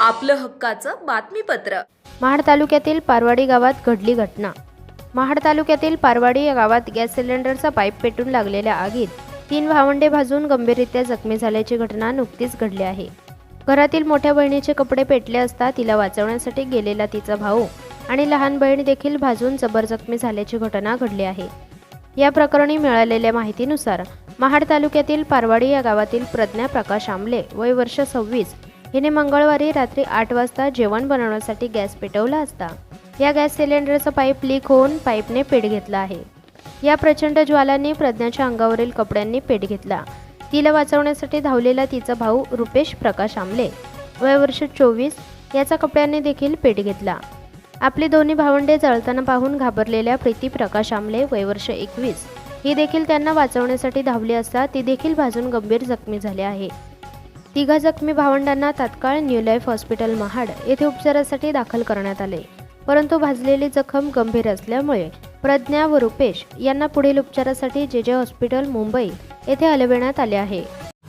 आपलं हक्काचं बातमीपत्र. महाड तालुक्यातील पारवाडी गावात घडली घटना. महाड तालुक्यातील पारवाडी या गावात गॅस सिलेंडरचा पाईप पेटून लागलेल्या आगीत तीन भावंडे भाजून गंभीररित्या जखमी झाल्याची घटना नुकतीच घडली आहे. घरातील मोठ्या बहिणीचे कपडे पेटले असता तिला वाचवण्यासाठी गेलेला तिचा भाऊ आणि लहान बहीण देखील भाजून जबर जखमी झाल्याची घटना घडली आहे. या प्रकरणी मिळालेल्या माहितीनुसार महाड तालुक्यातील पारवाडी या गावातील प्रज्ञा प्रकाश आमले वय वर्ष सव्वीस. हिने मंगळवारी रात्री आठ वाजता जेवण बनवण्यासाठी गॅस पेटवला असता. या गॅस सिलेंडरचा पाईप लीक होऊन पाईपने पेट घेतला आहे. या प्रचंड ज्वालांनी प्रज्ञाच्या अंगावरील कपड्यांनी पेट घेतला. तिला वाचवण्यासाठी धावलेला तिचा भाऊ रुपेश प्रकाश आमले. वय वर्ष चोवीस. याचा कपड्यांनी देखील पेट घेतला. आपली दोन्ही भावंडे जळताना पाहून घाबरलेल्या प्रीती प्रकाश आमले वयवर्ष एकवीस. ही देखील त्यांना वाचवण्यासाठी धावली असता ती देखील भाजून गंभीर जखमी झाले आहे. तिघा जखमी भावंडांना तात्काळ न्यू लाईफ हॉस्पिटल महाड येथे उपचारासाठी दाखल करण्यात आले. परंतु भाजलेली जखम गंभीर असल्यामुळे प्रज्ञा व रुपेश यांना पुढील उपचारासाठी जे जे हॉस्पिटल मुंबई येथे हलविण्यात आले आहे.